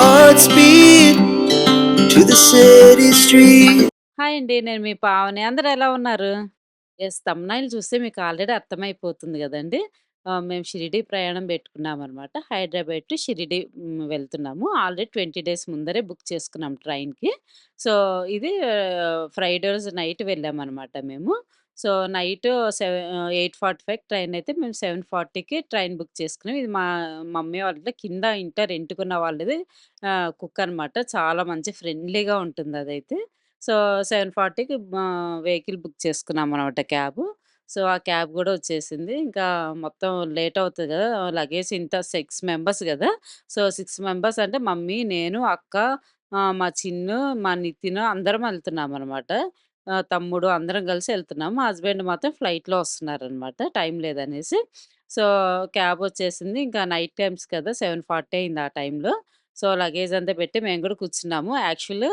hearts to the city street. Hi అండి. నేను మీ పావని. అందరూ ఎలా ఉన్నారు? ఎస్ థంబ్‌నెయిల్ చూస్తే మీకు ఆల్రెడీ అర్థమైపోతుంది కదండి మేము షిరిడి ప్రయాణం పెట్టుకున్నాం అనమాట హైదరాబాద్ టు షిరిడి వెళ్తున్నాము. ఆల్రెడీ 20 డేస్ ముందరే బుక్ చేసుకున్నాం ట్రైన్‌కి. సో, ఇది ఫ్రైడే రోజు నైట్ వెళ్ళామనమాట మేము. So, night seven eight forty five train అయితే మేము 7:40కి ట్రైన్ బుక్ చేసుకున్నాం. ఇది మా మమ్మీ వాళ్ళది కింద ఇంట రెంట్‌కున్న వాళ్ళది కుక్ అనమాట. చాలా మంచి ఫ్రెండ్లీగా ఉంటుంది అదైతే సో, సెవెన్ ఫార్టీకి వెహికల్ బుక్ చేసుకున్నాం అనమాట క్యాబు. సో, ఆ క్యాబ్ కూడా వచ్చేసింది. ఇంకా మొత్తం లేట్ అవుతుంది కదా లగేజ్ ఇంత సిక్స్ మెంబర్స్ కదా సో, సిక్స్ మెంబర్స్ అంటే మమ్మీ, నేను, అక్క, మా చిన్ను, మా నితిన్ అందరం వెళ్తున్నాం అనమాట తమ్ముడు అందరం కలిసి వెళ్తున్నాము మా హస్బెండ్ మాత్రం ఫ్లైట్‌లో వస్తున్నారనమాట. టైం లేదనేసి. సో, క్యాబ్ వచ్చేసింది. ఇంకా నైట్ టైమ్స్ కదా! 7:40 అయింది ఆ టైంలో. సో, లగేజ్ అంతా పెట్టి మేము కూడా కూర్చున్నాము. యాక్చువల్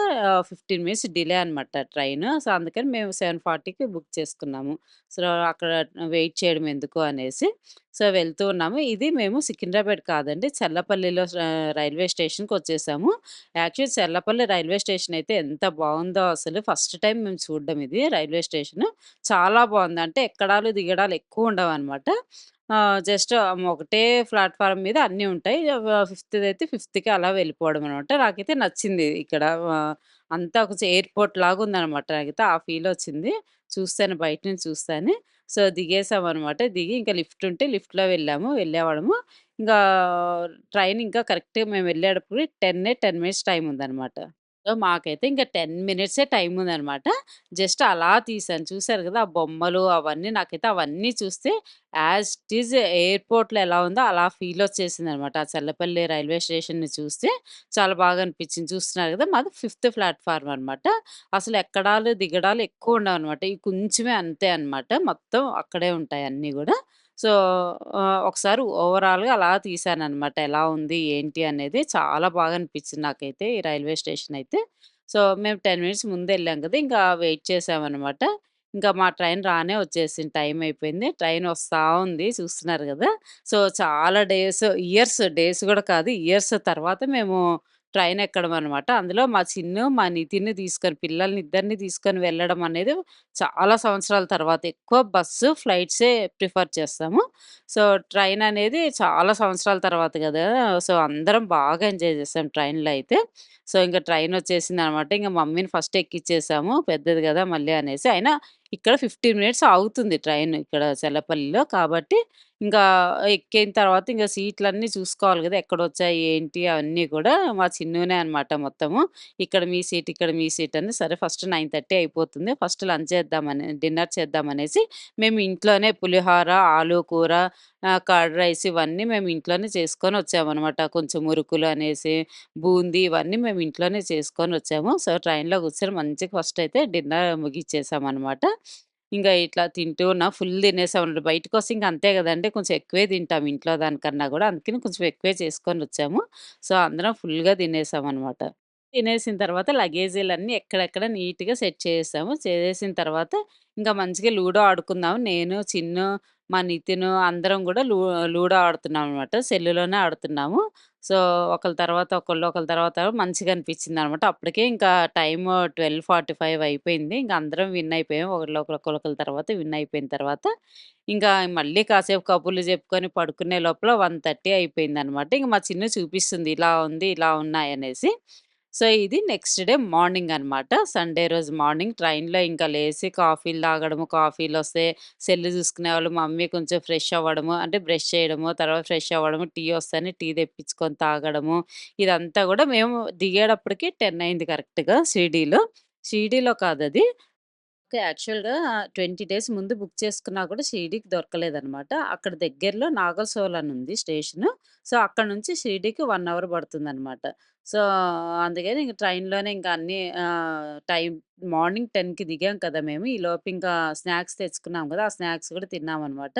ఫిఫ్టీన్ మినిట్స్ డిలే అనమాట ట్రైన్ సో, అందుకని మేము 7:40కి బుక్ చేసుకున్నాము. సో, అక్కడ వెయిట్ చేయడం ఎందుకు అనేసి. సో, వెళ్తూ ఉన్నాము. ఇది మేము సికింద్రాబాద్ కాదండి. చల్లపల్లిలో రైల్వే స్టేషన్కి వచ్చేసాము యాక్చువల్ చల్లపల్లి రైల్వే స్టేషన్ అయితే ఎంత బాగుందో అసలు ఫస్ట్ టైం మేము చూడడం ఇది రైల్వే స్టేషన్ చాలా బాగుంది అంటే ఎక్కడాలు, దిగడాలు ఎక్కువ ఉండవు అనమాట జస్ట్ ఒకటే ప్లాట్‌ఫార్మ్ మీద అన్నీ ఉంటాయి. ఆహ్, ఫిఫ్త్‌దైతే ఫిఫ్త్‌కి అలా వెళ్ళిపోవడం అనమాట. నాకైతే నచ్చింది ఇక్కడ ఆహ్, అంతా ఒక ఎయిర్‌పోర్ట్ లాగుందనమాట. నాకైతే ఆ ఫీలొచ్చింది. చూస్తాను బయట నుంచి చూస్తాను సో, దిగేసామనమాట. దిగి ఇంకా లిఫ్ట్ ఉంటే లిఫ్ట్‌లో వెళ్ళాము. వెళ్ళేవాళ్ళము. ఇంకా ట్రైన్ ఇంకా కరెక్ట్‌గా మేము వెళ్ళేటప్పుడు 10 10 మినిట్స్ టైం ఉందనమాట. సో, మాకైతే ఇంకా 10 మినిట్సే టైం ఉందనమాట. జస్ట్ అలా తీసాను చూసారు కదా ఆ బొమ్మలు అవన్నీ నాకైతే అవన్నీ చూస్తే యాజ్ ఇట్ ఈజ్ ఎయిర్‌పోర్ట్‌లో ఎలా ఉందో అలా ఫీల్ వచ్చేసింది అనమాట ఆ చల్లపల్లి రైల్వే స్టేషన్‌ని చూస్తే చాలా బాగా అనిపించింది. చూస్తున్నారు కదా మాది ఫిఫ్త్ ప్లాట్ఫామ్ అనమాట. అసలు ఎక్కడాలు, దిగడాలు ఎక్కువ ఉండవనమాట. ఈ కొంచెమే అంతే అనమాట. మొత్తం అక్కడే ఉంటాయి అన్నీ కూడా సో, ఆహ్, ఒకసారి ఓవరాల్‌గా అలా తీశాననమాట. ఎలా ఉంది, ఏంటి అనేది చాలా బాగా అనిపించింది నాకైతే ఈ రైల్వే స్టేషన్ అయితే. సో, మేము 10 మినిట్స్ ముందెళ్ళాం కదా! ఇంకా వెయిట్ చేశామనమాట. ఇంకా మా ట్రైన్ రానే వచ్చేసింది. టైం అయిపోయింది. ట్రైన్ వస్తా ఉంది. చూస్తున్నారు గదా! సో, చాలా డేస్, ఇయర్స్ డేస్ గూడా కాదు. ఇయర్స్ తర్వాత మేము ట్రైన్ ఎక్కడం అనమాట. అందులో మా చిన్ను, మా నితిన్‌ని తీసుకొని పిల్లల్ని ఇద్దరిని తీసుకొని వెళ్ళడం అనేది చాలా సంవత్సరాల తర్వాత. ఎక్కువ బస్సు, ఫ్లైట్సే ప్రిఫర్ చేస్తాము. సో, ట్రైన్ అనేది చాలా సంవత్సరాల తర్వాత కదా సో, అందరం బాగా ఎంజాయ్ చేస్తాం ట్రైన్‌లో అయితే. సో, ఇంకా ట్రైన్ వచ్చేసింది అనమాట ఇంకా మమ్మీని ఫస్ట్ ఎక్కిచ్చేసాము. పెద్దది కదా మళ్ళీ అనేసి. అయినా ఇక్కడ 15 మినిట్స్ ఆగుతుంది ట్రైన్ ఇక్కడ చల్లపల్లిలో. కాబట్టి ఇంకా ఎక్కిన తర్వాత ఇంక సీట్లన్నీ చూసుకోవాలి కదా ఎక్కడ వచ్చాయి ఏంటి అవన్నీ కూడా మా చిన్నూనే అనమాట మొత్తము. ఇక్కడ మీ సీట్, ఇక్కడ మీ సీట్ అని సరే ఫస్ట్ 9:30 అయిపోతుంది. ఫస్ట్ లంచ్ చేద్దామని డిన్నర్ చేద్దామనేసి మేము ఇంట్లోనే పులిహోర, ఆలు కూర, కర్డ్ రైస్ ఇవన్నీ మేము ఇంట్లోనే చేసుకొని వచ్చామనమాట. కొంచెం మురుకులు అనేసి, బూందీ ఇవన్నీ మేము ఇంట్లోనే చేసుకొని వచ్చాము సో, ట్రైన్‌లో కూర్చొని మంచిగా ఫస్ట్ అయితే డిన్నర్ ముగిచ్చేసామనమాట. ఇంకా ఇట్లా తింటూ ఉన్నా ఫుల్ తినేసామన్నమాట బయటకు వస్తే ఇంకా అంతే కదండి కొంచెం ఎక్కువే తింటాం ఇంట్లో దానికన్నా కూడా అందుకని కొంచెం ఎక్కువే చేసుకొని వచ్చాము సో, అందరం ఫుల్‌గా తినేసామన్నమాట తినేసిన తర్వాత లగేజీలన్నీ ఎక్కడెక్కడ నీట్‌గా సెట్ చేసేసాము. చేసేసిన తర్వాత ఇంకా మంచిగా లూడో ఆడుకుందాం. నేను, చిన్న మా నితిను అందరం కూడా లూ లూడో ఆడుతున్నాం అనమాట సెల్లులోనే ఆడుతున్నాము. సో, ఒకళ్ళ తర్వాత ఒకళ్ళు, ఒకళ్ళ తర్వాత మంచిగా అనిపించింది అనమాట అప్పటికే ఇంకా టైం ట్వెల్వ్ ఫార్టీ ఫైవ్ అయిపోయింది. ఇంకా అందరం విన్ అయిపోయాం. ఒకళ్ళు ఒకళ్ళ తర్వాత విన్ అయిపోయిన తర్వాత ఇంకా మళ్ళీ కాసేపు కబుర్లు చెప్పుకొని పడుకునే లోపల వన్ థర్టీ అయిపోయింది అనమాట ఇంకా మా చిన్న చూపిస్తుంది ఇలా ఉంది, ఇలా ఉన్నాయి అనేసి సో, ఇది నెక్స్ట్ డే మార్నింగ్ అనమాట. సండే రోజు మార్నింగ్ ట్రైన్‌లో ఇంకా లేసి కాఫీలు తాగడము, కాఫీలు వస్తే సెల్లు చూసుకునే వాళ్ళు మమ్మీ కొంచెం ఫ్రెష్ అవ్వడము, అంటే బ్రష్ చేయడము, తర్వాత ఫ్రెష్ అవ్వడము, టీ వస్తాయని టీ తెప్పించుకొని తాగడము. ఇదంతా కూడా మేము దిగేటప్పటికి 10 అయింది కరెక్ట్‌గా షిరిడీలో. షిరిడీలో కాదు అది యాక్చువల్‌గా 20 డేస్ ముందు బుక్ చేసుకున్నా కూడా షిరిడీకి దొరకలేదనమాట. అక్కడ దగ్గరలో నాగల్సోల్ అని ఉంది స్టేషను. సో, అక్కడ నుంచి షిరిడీకి 1 అవర్ పడుతుంది అనమాట సో, అందుకని ఇంక ట్రైన్‌లోనే ఇంకా అన్నీ ఆహ్, టైం మార్నింగ్ 10కి దిగాం కదా మేము. ఈలోపు ఇంకా స్నాక్స్ తెచ్చుకున్నాం కదా! ఆ స్నాక్స్ కూడా తిన్నామనమాట.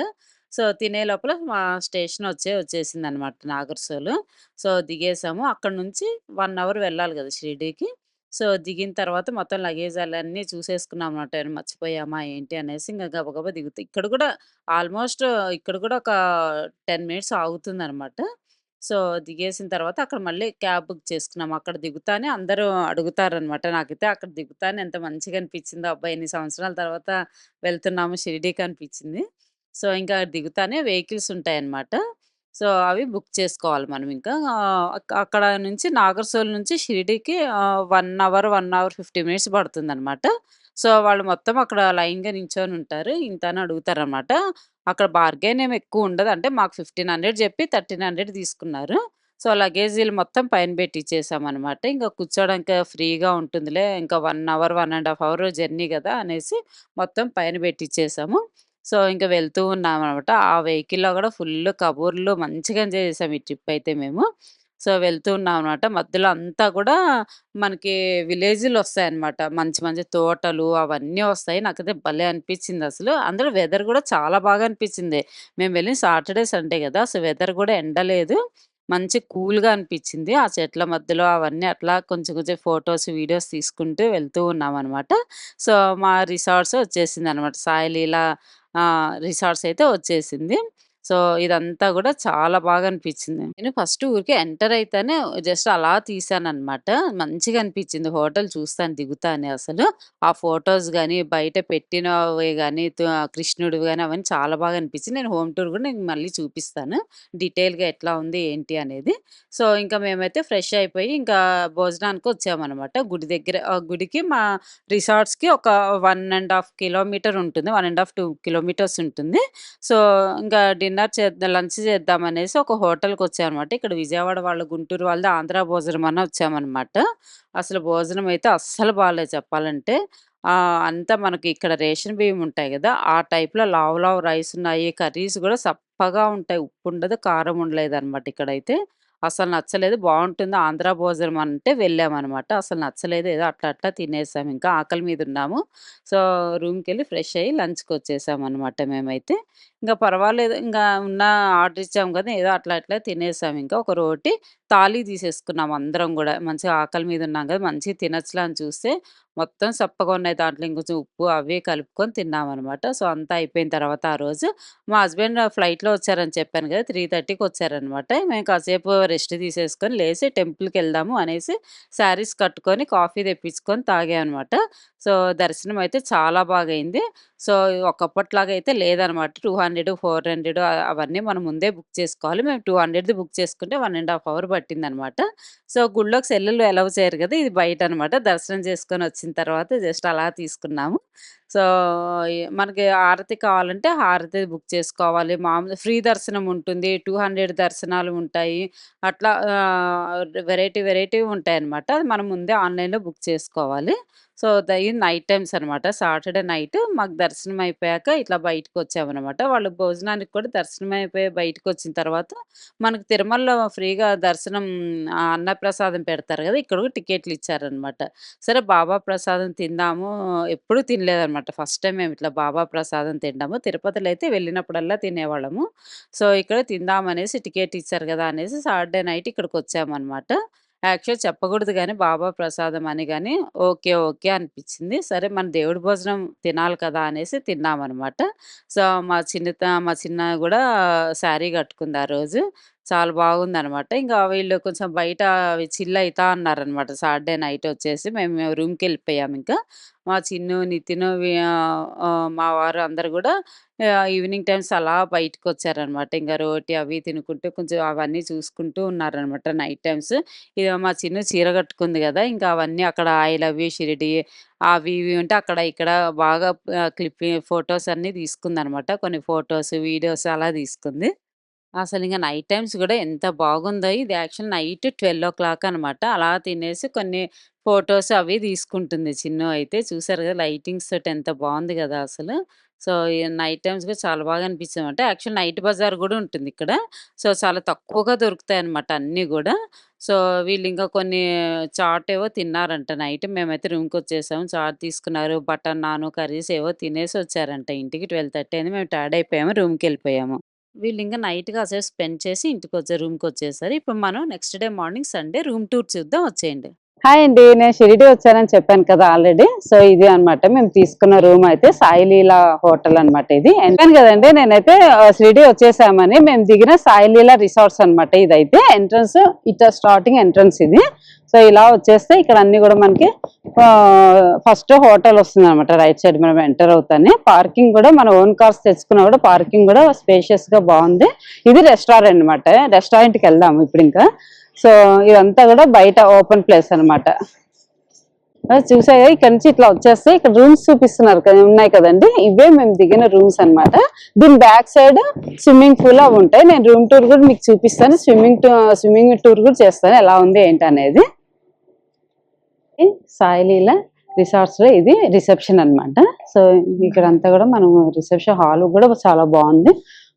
సో, తినే లోపల మా స్టేషన్ వచ్చే వచ్చేసిందనమాట నాగర్‌సోలు. సో, దిగేసాము. అక్కడి నుంచి 1 అవర్ వెళ్ళాలి కదా షిరిడీకి. సో, దిగిన తర్వాత మొత్తం లగేజ్ అన్నీ చూసేసుకున్నామనమాట. ఏమైనా మర్చిపోయామా ఏంటి అనేసి ఇంక గబగబా దిగుతూ ఇక్కడ కూడా ఆల్మోస్ట్ ఇక్కడ కూడా ఒక 10 మినిట్స్ ఆగుతుందనమాట. సో, దిగేసిన తర్వాత అక్కడ మళ్ళీ క్యాబ్ బుక్ చేసుకున్నాం. అక్కడ దిగుతానే అందరూ అడుగుతారనమాట. నాకైతే అక్కడ దిగుతానే ఎంత మంచిగా అనిపించిందో, అబ్బాయి ఎన్ని సంవత్సరాల తర్వాత వెళ్తున్నాము షిరిడీకి అనిపించింది. సో, ఇంకా దిగుతానే వెహికల్స్ ఉంటాయన్నమాట. సో, అవి బుక్ చేసుకోవాలి మనం ఇంకా. అక్కడ నుంచి నాగర్‌సోల్ నుంచి షిరిడీకి one hour, one hour 50 minutes పడుతుంది అనమాట సో, వాళ్ళు మొత్తం అక్కడ లైన్‌గా నించొని ఉంటారు. ఇంత అని అడుగుతారనమాట. అక్కడ బార్గెన్ ఏమి ఎక్కువ ఉండదు. అంటే మాకు 1500 చెప్పి 1300 తీసుకున్నారు. సో, లగేజీలు మొత్తం పైన పెట్టి ఇచ్చేసామనమాట. ఇంకా కూర్చోవడానికి ఫ్రీగా ఉంటుందిలే. ఇంకా one hour, one and half hour journey కదా అనేసి మొత్తం పైన పెట్టిచ్చేసాము. సో, ఇంకా వెళ్తూ ఉన్నామనమాట. ఆ వెహికల్‌లో కూడా ఫుల్ కబుర్లు మంచిగా ఎంజాయ్ చేసాం ఈ ట్రిప్ అయితే మేము. సో, వెళ్తూ ఉన్నాం అనమాట మధ్యలో అంతా కూడా మనకి విలేజ్లు వస్తాయి అనమాట మంచి మంచి తోటలు అవన్నీ వస్తాయి. నాకైతే భలే అనిపించింది అసలు అందులో వెదర్ కూడా చాలా బాగా అనిపించింది. మేము వెళ్ళిన సాటర్‌డే, సండే కదా సో, వెదర్ కూడా ఎండలేదు మంచి కూల్‌గా అనిపించింది. ఆ చెట్ల మధ్యలో అవన్నీ అట్లా కొంచెం కొంచెం ఫొటోస్ వీడియోస్ తీసుకుంటూ వెళ్తూ ఉన్నాం అనమాట సో, మా రిసార్ట్స్ వచ్చేసింది అనమాట సాయిలీలా రిసార్ట్స్ అయితే వచ్చేసింది. సో, ఇదంతా కూడా చాలా బాగా అనిపించింది. నేను ఫస్ట్ ఊరికే ఎంటర్ అయితేనే జస్ట్ అలా తీశాననమాట. మంచిగా అనిపించింది హోటల్ చూస్తాను దిగుతానే అసలు. ఆ ఫొటోస్ కానీ బయట పెట్టినవి కానీ కృష్ణుడివి కానీ అవన్నీ చాలా బాగా అనిపించింది. నేను హోమ్ టూర్ కూడా నేను మళ్ళీ చూపిస్తాను. డీటెయిల్‌గా ఎట్లా ఉంది, ఏంటి అనేది. సో, ఇంకా మేమైతే ఫ్రెష్ అయిపోయి ఇంకా భోజనానికి వచ్చామనమాట. గుడి దగ్గర గుడికి మా రిసార్ట్స్‌కి ఒక వన్ అండ్ హాఫ్ కిలోమీటర్ ఉంటుంది. 1 ½ 2 కిలోమీటర్స్ ఉంటుంది. సో, ఇంకా డిన్నర్ చేద్దాం లంచ్ చేద్దాం అనేసి ఒక హోటల్కి వచ్చామన్నమాట ఇక్కడ విజయవాడ వాళ్ళు, గుంటూరు వాళ్ళది ఆంధ్ర భోజనం అని వచ్చామనమాట. అసలు భోజనం అయితే అస్సలు బాగాలేదు చెప్పాలంటే. అంతా మనకి ఇక్కడ రేషన్ బియ్యం ఉంటాయి కదా ఆ టైప్‌లో లావు లావు రైస్ ఉన్నాయి. కర్రీస్ కూడా సప్పగా ఉంటాయి. ఉప్పు ఉండదు కారం ఉండలేదనమాట ఇక్కడైతే. అసలు నచ్చలేదు. బాగుంటుంది ఆంధ్ర భోజనం అంటే వెళ్ళామన్నమాట అసలు నచ్చలేదు. ఏదో అట్లా అట్లా తినేసాం ఇంకా. ఆకలి మీద ఉన్నాము. సో, రూమ్కి వెళ్ళి ఫ్రెష్ అయ్యి లంచ్కి వచ్చేసాం అనమాట మేమైతే. ఇంకా పర్వాలేదు. ఇంకా ఉన్న ఆర్డర్ ఇచ్చాము కదా ఏదో అట్లా అట్లా తినేసాం ఇంకా. ఒక రోటి తాళి తీసేసుకున్నాం అందరం కూడా మంచిగా ఆకలి మీద ఉన్నాం కదా మంచిగా తినచ్చులా అని చూస్తే మొత్తం సప్పగా ఉన్నాయి. దాంట్లో ఇంకొంచెం ఉప్పు అవి కలుపుకొని తిన్నామనమాట. సో, అంతా అయిపోయిన తర్వాత ఆ రోజు మా హస్బెండ్ ఫ్లైట్‌లో వచ్చారని చెప్పాను కదా త్రీ థర్టీకి వచ్చారనమాట. మేము కాసేపు రెస్ట్ తీసేసుకొని టెంపుల్కి వెళ్దాము అనేసి శారీస్ కట్టుకొని, కాఫీ తెప్పించుకొని తాగామన్నమాట సో, దర్శనం అయితే చాలా బాగైంది సో, ఒకప్పటిలాగా అయితే లేదనమాట. టూ హండ్రెడ్ ఫోర్ హండ్రెడ్ అవన్నీ మనం ముందే బుక్ చేసుకోవాలి. మేము 200ది బుక్ చేసుకుంటే వన్ అండ్ హాఫ్ అవర్ పట్టిందనమాట. సో, గుళ్ళోకి సెల్లులు అలౌ చేయరు కదా ఇది బయట అనమాట దర్శనం చేసుకొని వచ్చిన తర్వాత జస్ట్ అలా తీసుకున్నాము. సో, మనకి హారతి కావాలంటే హారతి బుక్ చేసుకోవాలి. మామూలు ఫ్రీ దర్శనం ఉంటుంది. 200 దర్శనాలు ఉంటాయి. అట్లా వెరైటీ వెరైటీ ఉంటాయి అనమాట అది మనం ముందే ఆన్‌లైన్‌లో బుక్ చేసుకోవాలి. సో, దయి నైట్ టైమ్స్ అనమాట. సాటర్‌డే నైట్ మాకు దర్శనం అయిపోయాక ఇట్లా బయటకు వచ్చామన్నమాట వాళ్ళు భోజనానికి కూడా దర్శనం అయిపోయి బయటకొచ్చిన తర్వాత మనకు తిరుమలలో ఫ్రీగా దర్శనం అన్నప్రసాదం పెడతారు కదా ఇక్కడ టికెట్లు ఇచ్చారనమాట. సరే బాబా ప్రసాదం తిందాము ఎప్పుడూ అనమాట. ఫస్ట్ టైం మేము ఇట్లా బాబా ప్రసాదం తింటాము. తిరుపతిలో అయితే వెళ్ళినప్పుడల్లా తినేవాళ్ళము. సో, ఇక్కడ తిందామనేసి టికెట్ ఇచ్చారు కదా అనేసి సాటర్‌డే నైట్ ఇక్కడికి వచ్చామన్నమాట యాక్చువల్ చెప్పకూడదు కానీ బాబా ప్రసాదం అని కానీ ఓకే. ఓకే. అనిపించింది. సరే మన దేవుడి భోజనం తినాలి కదా! అనేసి తిన్నామన్నమాట సో, మా చిన్నిత మా చిన్న కూడా శారీ కట్టుకుంది ఆ రోజు. చాలా బాగుందనమాట. ఇంకా వీళ్ళు కొంచెం బయట అవి చిల్ అవుతా అన్నారనమాట. సాటర్‌డే నైట్ వచ్చేసి మేము రూమ్‌కెళ్ళిపోయామింకా. మా చిన్ను, నితిన్ మా వారు అందరు కూడా ఆహ్, ఈవినింగ్ టైమ్స్ అలా బయటకొచ్చారనమాట. ఇంక రోటి అవి తినుకుంటూ కొంచెం అవన్నీ చూసుకుంటూ ఉన్నారనమాట నైట్ టైమ్స్. ఇగ మా చిన్ను చీర కట్టుకుంది గదా! ఇంకా అవన్నీ అక్కడ ఐ లవ్ యూ షిరిడి అవి ఇవి ఉంటే అక్కడ ఇక్కడ బాగా ఆహ్, క్లిప్పి ఫోటోస్ అన్నీ తీసుకుందనమాట. కొన్ని ఫోటోస్, వీడియోస్ అలా తీసుకుంది. అసలింక నైట్ టైమ్స్ గూడా ఎంత బాగుందో ఇది యాక్చువల్ నైట్ 12:00 అనమాట. అలా తినేసి కొన్ని ఫోటోస్ అవి తీసుకుంటుంది చిన్ను అయితే. చూసారు గదా! లైటింగ్స్ తోటి ఎంత బావుంది గదా! అసలు. సో, నైట్ టైమ్స్ కూడా చాలా బాగా అనిపించిందనమాట. యాక్చువల్ నైట్ బజార్ కూడా ఉంటుంది ఇక్కడ సో, చాలా తక్కువగా దొరుకుతాయి అన్నమాట అన్నీ కూడా సో, వీళ్ళు ఇంకా కొన్ని చాట్ ఏవో తిన్నారంట నైట్. మేమైతే రూమ్కి వచ్చేసాము చాట్ తీసుకున్నారు. బటర్ నాను, కర్రీస్ ఏవో తినేసి వచ్చారంట ఇంటికి. 12:30 అయింది. మేము టైర్డ్ అయిపోయాము. రూమ్కి వెళ్ళిపోయాము వీళ్ళు ఇంకా నైట్గా అసలు స్పెండ్ చేసి ఇంటికొచ్చే రూమ్‌కొచ్చేసారు. ఇప్పుడు మనం next day morning Sunday room tour చూద్దాం వచ్చేయండి. హాయ్ అండి నేను షిరిడి వచ్చానని చెప్పాను కదా ఆల్రెడీ సో ఇది అన్నమాట మేము తీసుకున్న రూమ్ అయితే సాయిలీలా హోటల్ అన్నమాట ఇది. చెప్పాను కదండి నేనైతే షిరిడి వచ్చేసామని మేము దిగిన సాయిలీలా రిసార్ట్స్ అన్నమాట ఇదైతే. ఎంట్రన్స్ ఇట స్టార్టింగ్ ఎంట్రన్స్ ఇది. సో ఇలా వచ్చేస్తే ఇక్కడ అన్ని కూడా మనకి ఫస్ట్ హోటల్ వస్తుంది అనమాట రైట్ సైడ్ మనం ఎంటర్ అవుతానే. పార్కింగ్ కూడా మన ఓన్ కార్స్ తెచ్చుకున్నా కూడా పార్కింగ్ కూడా స్పేషియస్గా బాగుంది. ఇది రెస్టారెంట్ అన్నమాట రెస్టారెంట్కి వెళ్దాము ఇప్పుడు ఇంకా. సో ఇదంతా కూడా బయట ఓపెన్ ప్లేస్ అన్నమాట. చూసాయా ఇక్కడ నుంచి ఇట్లా వచ్చేస్తే ఇక్కడ రూమ్స్ చూపిస్తున్నారు కదా ఉన్నాయి కదండి? ఇవే మేము దిగిన రూమ్స్ అన్నమాట. దీని బ్యాక్ సైడ్ స్విమ్మింగ్ పూల్ అవి ఉంటాయి. నేను రూమ్ టూర్ కూడా మీకు చూపిస్తాను. స్విమ్మింగ్ స్విమ్మింగ్ టూర్ కూడా చేస్తాను. ఎలా ఉంది ఏంటి అనేది. సాయిలీల రిసార్ట్స్లో ఇది రిసెప్షన్ అన్నమాట. సో ఇక్కడ అంతా కూడా మనం రిసెప్షన్ హాల్ కూడా చాలా బాగుంది.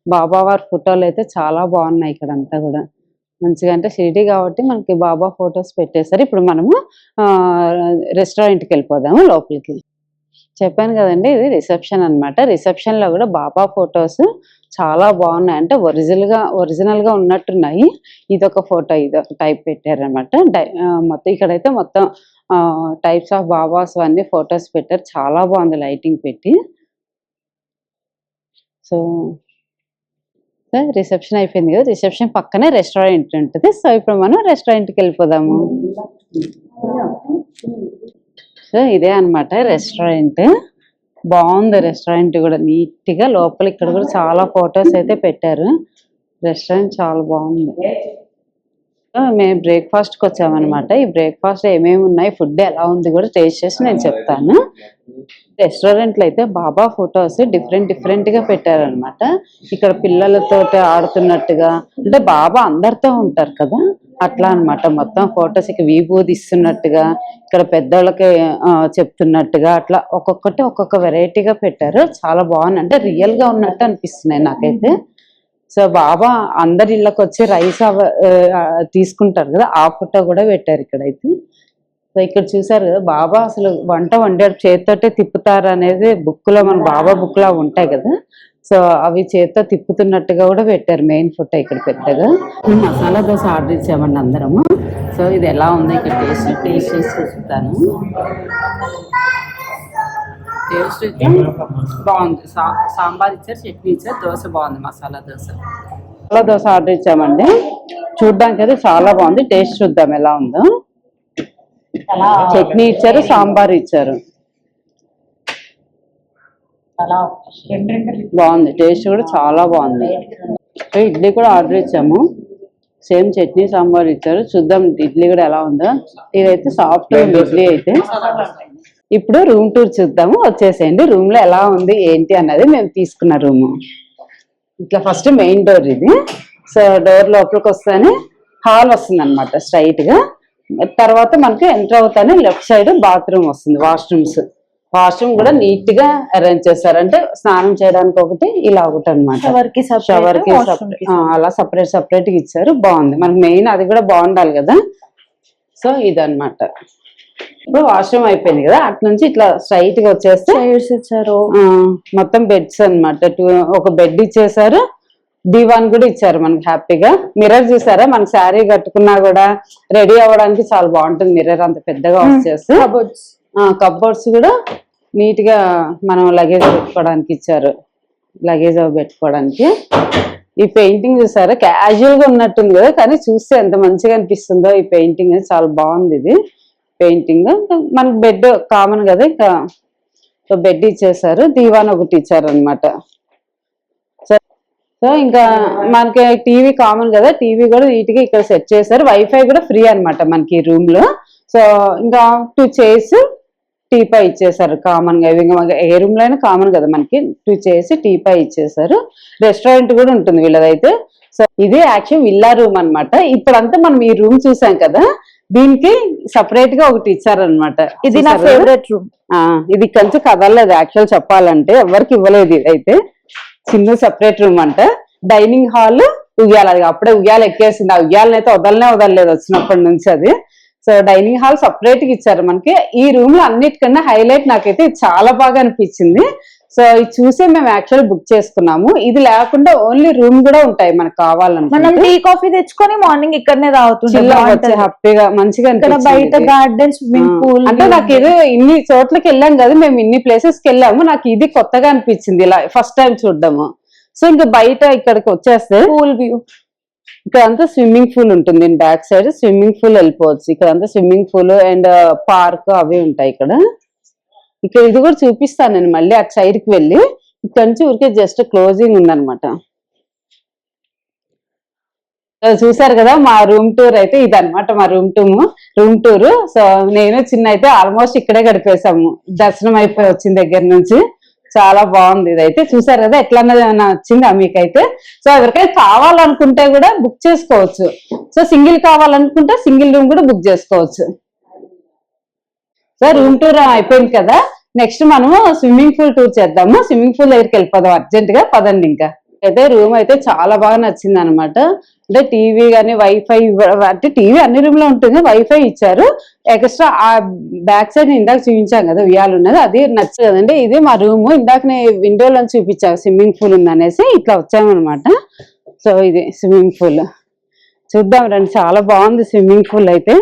బాబా వారి ఫోటోలు అయితే చాలా బాగున్నాయి ఇక్కడ అంతా కూడా. మంచిగా అంటే షిరిడి కాబట్టి మనకి బాబా ఫొటోస్ పెట్టేశారు. ఇప్పుడు మనము ఆ రెస్టారెంట్కి వెళ్ళిపోదాము లోపలికి. చెప్పాను కదండి ఇది రిసెప్షన్ అన్నమాట. రిసెప్షన్లో కూడా బాబా ఫొటోస్ చాలా బాగున్నాయి. అంటే ఒరిజినల్గా ఒరిజినల్గా ఉన్నట్టున్నాయి. ఇది ఒక ఫోటో ఇది ఒక టైప్ పెట్టారనమాట మొత్తం ఇక్కడైతే మొత్తం టైప్స్ ఆఫ్ బాబాస్ అన్ని ఫొటోస్ పెట్టారు. చాలా బాగుంది లైటింగ్ పెట్టి. సో రిసెప్షన్ అయిపోయింది కదా. రిసెప్షన్ పక్కనే రెస్టారెంట్ ఉంటుంది. సో ఇప్పుడు మనం రెస్టారెంట్కి వెళ్ళిపోదాము. సో ఇదే అన్నమాట రెస్టారెంట్. బాగుంది రెస్టారెంట్ కూడా. నీట్గా లోపల ఇక్కడ కూడా చాలా ఫొటోస్ అయితే పెట్టారు. రెస్టారెంట్ చాలా బాగుంది. మేము బ్రేక్ఫాస్ట్కి వచ్చామన్నమాట. ఈ బ్రేక్ఫాస్ట్ ఏమేమి ఉన్నాయి ఫుడ్ ఎలా ఉంది కూడా టేస్ట్ చేసి నేను చెప్తాను. రెస్టారెంట్లో అయితే బాబా ఫొటోస్ డిఫరెంట్ డిఫరెంట్గా పెట్టారనమాట ఇక్కడ పిల్లలతో ఆడుతున్నట్టుగా అంటే బాబా అందరితో ఉంటారు కదా అట్లా అన్నమాట. మొత్తం ఫొటోస్ ఇక విభూదిస్తున్నట్టుగా ఇక్కడ పెద్దోళ్ళకి చెప్తున్నట్టుగా అట్లా ఒక్కొక్కటి ఒక్కొక్క వెరైటీగా పెట్టారు. చాలా బాగుంది. అంటే రియల్గా ఉన్నట్టు అనిపిస్తున్నాయి నాకైతే. సో బాబా అందరి ఇళ్ళకి వచ్చి రైస్ తీసుకుంటారు కదా ఆ ఫోటో కూడా పెట్టారు ఇక్కడైతే. సో ఇక్కడ చూసారు కదా బాబా అసలు వంట వండాడు. చేతితోటే తిప్పుతారు అనేది బుక్లో మన బాబా బుక్ లా ఉంటాయి కదా. సో అవి చేత్తో తిప్పుతున్నట్టుగా కూడా పెట్టారు మెయిన్ ఫోటో ఇక్కడ పెద్దగా. మేము మసాలా దోశ ఆర్డర్ ఇచ్చామండి అందరము. సో ఇది ఎలా ఉంది ఇక్కడ టేస్ట్? టేస్ట్ చేసి చూస్తాను టేస్ట్ అయితే బాగుంది. సాంబార్ ఇచ్చారు చట్నీ ఇచ్చారు దోశ బాగుంది మసాలా దోశ. మసాలా దోశ ఆర్డర్ ఇచ్చామండి. చూడ్డానికి అయితే చాలా బాగుంది. టేస్ట్ చూద్దాం ఎలా ఉందో. చట్నీ ఇచ్చారు సాంబార్ ఇచ్చారు. బాగుంది టేస్ట్ కూడా చాలా బాగుంది. ఇడ్లీ కూడా ఆర్డర్ ఇచ్చాము. సేమ్ చట్నీ సాంబార్ ఇచ్చారు. చూద్దాం ఇడ్లీ కూడా ఎలా ఉందో. ఇదైతే సాఫ్ట్ ఇడ్లీ అయితే. ఇప్పుడు రూమ్ టూర్ చూద్దాము. వచ్చేసేయండి. రూమ్లో ఎలా ఉంది ఏంటి అన్నది మేము తీసుకున్న రూమ్. ఇట్లా ఫస్ట్ మెయిన్ డోర్ ఇది. సో డోర్ లోపలికి వస్తానే హాల్ వస్తుంది అనమాట స్ట్రైట్గా తర్వాత మనకి ఎంటర్ అవుతానే లెఫ్ట్ సైడ్ బాత్రూమ్ వస్తుంది వాష్రూమ్స్ వాష్రూమ్ కూడా నీట్గా అరేంజ్ చేస్తారు. అంటే స్నానం చేయడానికి ఒకటి ఇలా ఒకటి అనమాట షవర్కి అలా సపరేట్ సపరేట్గా ఇచ్చారు. బాగుంది. మనకి మెయిన్ అది కూడా బాగుండాలి కదా. సో ఇదన్నమాట. ఇప్పుడు వాష్రూమ్ అయిపోయింది కదా. అటు నుంచి ఇట్లా స్ట్రైట్గా వచ్చేస్తే ఇచ్చారు. మొత్తం బెడ్స్ అన్నమాట. టూ ఒక బెడ్ ఇచ్చేసారు. దివాన్ కూడా ఇచ్చారు మనకి హ్యాపీగా. మిర్రర్ చూసారా? మన శారీ కట్టుకున్నా కూడా రెడీ అవ్వడానికి చాలా బాగుంటుంది. మిర్రర్ అంత పెద్దగా వచ్చేసి కబోర్డ్స్ కబోర్డ్స్ కూడా నీట్గా మనం లగేజ్ పెట్టుకోవడానికి ఇచ్చారు. లగేజ్ అవి పెట్టుకోవడానికి. ఈ పెయింటింగ్ చూసారా? క్యాజువల్గా ఉన్నట్టుంది కదా కానీ చూస్తే ఎంత మంచిగా అనిపిస్తుందో ఈ పెయింటింగ్ చాలా బాగుంది ఇది. పెయింటింగ్ మనకి బెడ్ కామన్ కదా ఇంకా. బెడ్ ఇచ్చేసారు. దీవాన్ ఒకటి ఇచ్చారు అనమాట సో ఇంకా మనకి టీవీ కామన్ కదా టీవీ కూడా గా ఇక్కడ సెట్ చేశారు. వైఫై కూడా ఫ్రీ అన్నమాట మనకి రూమ్లో. సో ఇంకా టూ చైర్స్ టీపై ఇచ్చేసారు కామన్గా. ఇవి ఇంకా ఏ రూమ్లో అయినా కామన్ కదా మనకి. టూ చైర్స్ టీపై ఇచ్చేసారు రెస్టారెంట్ కూడా ఉంటుంది వీళ్ళదైతే. సో ఇది యాక్చువల్ విల్లా రూమ్ అన్నమాట. ఇప్పుడంతా మనం ఈ రూమ్ చూసాం కదా దీనికి సపరేట్గా ఒకటి ఇచ్చారనమాట ఇది నా ఫేవరెట్ రూమ్ ఆ, ఇది కొంచెం కదలలేదు యాక్చువల్ చెప్పాలంటే. ఎవరికి ఇవ్వలేదు ఇది అయితే చిన్న సెపరేట్ రూమ్ అంట. డైనింగ్ హాల్ ఉయ్యాల అది అప్పుడే ఉయ్యాల ఎక్కేసింది. ఆ ఉయ్యాలని అయితే వదలనే వదలలేదు వచ్చినప్పటి నుంచి అది. సో డైనింగ్ హాల్ సపరేట్గా ఇచ్చారు మనకి. ఈ రూమ్లో అన్నిటికన్నా హైలైట్ నాకైతే చాలా బాగా అనిపించింది. సో ఇది చూసే మేము యాక్చువల్ బుక్ చేసుకున్నాము. ఇది లేకుండా ఓన్లీ రూమ్ కూడా ఉంటాయి మనకు మనం టీ కాఫీ తెచ్చుకొని మార్నింగ్ ఇక్కడనే. హ్యాపీగా మంచిగా బయట ఇది. గార్డెన్ స్విమ్మింగ్ ఆ, పూల్ అంటే నాకు ఇది ఇన్ని చోట్లకి వెళ్ళాం కదా మేము ఇన్ని ప్లేసెస్కి వెళ్ళాము నాకు ఇది కొత్తగా అనిపించింది ఇలా ఫస్ట్ టైం చూడడము. సో ఇంకా బయట ఇక్కడికి వచ్చేస్తే పూల్ వ్యూ ఇక్కడ అంతా స్విమ్మింగ్ పూల్ ఉంటుంది బ్యాక్ సైడ్ స్విమ్మింగ్ పూల్ వెళ్ళిపోవచ్చు. ఇక్కడ అంతా స్విమ్మింగ్ పూల్ అండ్ పార్క్ అవి ఉంటాయి ఇక్కడ. ఇక్కడ ఇది కూడా చూపిస్తాను నేను మళ్ళీ అటు సైడ్కి వెళ్ళి. ఇక్కడ నుంచి ఊరికే జస్ట్ క్లోజింగ్ ఉందన్నమాట. చూసారు కదా మా రూమ్ టూర్ అయితే ఇది అనమాట మా రూమ్ టూమ్ రూమ్ టూర్ సో నేను చిన్న అయితే ఆల్మోస్ట్ ఇక్కడే గడిపేశాము. దర్శనం అయిపోయి వచ్చిన దగ్గర నుంచి. చాలా బాగుంది ఇదైతే. చూసారు కదా ఎట్లా నచ్చిందా మీకైతే? సో ఎవరికైనా కావాలనుకుంటే కూడా బుక్ చేసుకోవచ్చు. సో సింగిల్ కావాలనుకుంటే సింగిల్ రూమ్ కూడా బుక్ చేసుకోవచ్చు. సో రూమ్ టూర్ అయిపోయింది కదా. నెక్స్ట్ మనము స్విమ్మింగ్ పూల్ టూర్ చేద్దాము. స్విమ్మింగ్ పూల్ దగ్గరికి వెళ్ళిపోదాం. అర్జెంట్గా పదండి ఇంకా. అయితే రూమ్ అయితే చాలా బాగా నచ్చింది అనమాట అంటే టీవీ కానీ వైఫై అంటే టీవీ అన్ని రూమ్లో ఉంటుంది. వైఫై ఇచ్చారు. ఎక్స్ట్రా ఆ బ్యాక్ సైడ్ ఇందాక చూపించాం కదా ఉయ్యాలు ఉన్నది. అది నచ్చదు కదండి. ఇది మా రూమ్ ఇందాక విండోలో చూపించాను స్విమ్మింగ్ పూల్ ఉందనేసి ఇట్లా వచ్చామన్నమాట సో ఇది స్విమ్మింగ్ పూల్ చూద్దాం రండి. చాలా బాగుంది స్విమ్మింగ్ పూల్ అయితే.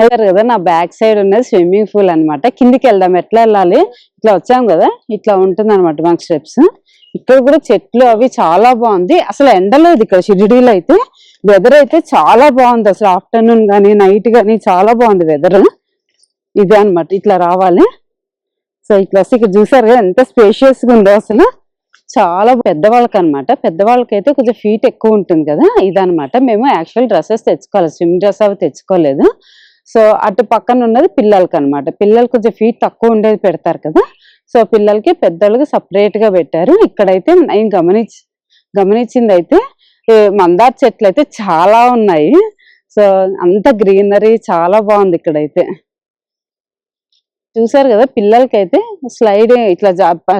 చూసారు కదా నా బ్యాక్ సైడ్ ఉన్నది స్విమ్మింగ్ పూల్ అనమాట కిందికి వెళ్దాం ఎట్లా వెళ్ళాలి? ఇట్లా వచ్చాం కదా ఇట్లా ఉంటుంది అనమాట మాకు స్టెప్స్. ఇక్కడ కూడా చెట్లు అవి చాలా బాగుంది. అసలు ఎండలేదు ఇక్కడ షిరిడీలో అయితే వెదర్ అయితే చాలా బాగుంది. అసలు ఆఫ్టర్నూన్ కానీ నైట్ కానీ చాలా బాగుంది వెదర్ ఇదే అన్నమాట ఇట్లా రావాలి. సో ఇట్లా వస్తే ఇక్కడ చూసారు కదా ఎంత స్పేషియస్గా ఉందో అసలు. చాలా పెద్దవాళ్ళకి అనమాట పెద్దవాళ్ళకి అయితే కొంచెం ఫీట్ ఎక్కువ ఉంటుంది కదా ఇదనమాట మేము యాక్చువల్ డ్రెస్సెస్ తెచ్చుకోవాలి స్విమ్ డ్రెస్ అవి తెచ్చుకోలేదు. సో అటు పక్కన ఉన్నది పిల్లలకి అనమాట పిల్లలు కొంచెం ఫీట్ తక్కువ ఉండేది పెడతారు కదా. సో పిల్లలకి పెద్దోళ్ళకి సపరేట్గా పెట్టారు. ఇక్కడైతే నేను గమనించి గమనించింది అయితే మందార చెట్లు అయితే చాలా ఉన్నాయి. సో అంత గ్రీనరీ చాలా బాగుంది ఇక్కడైతే. చూసారు కదా పిల్లలకి అయితే స్లైడ్ ఇట్లా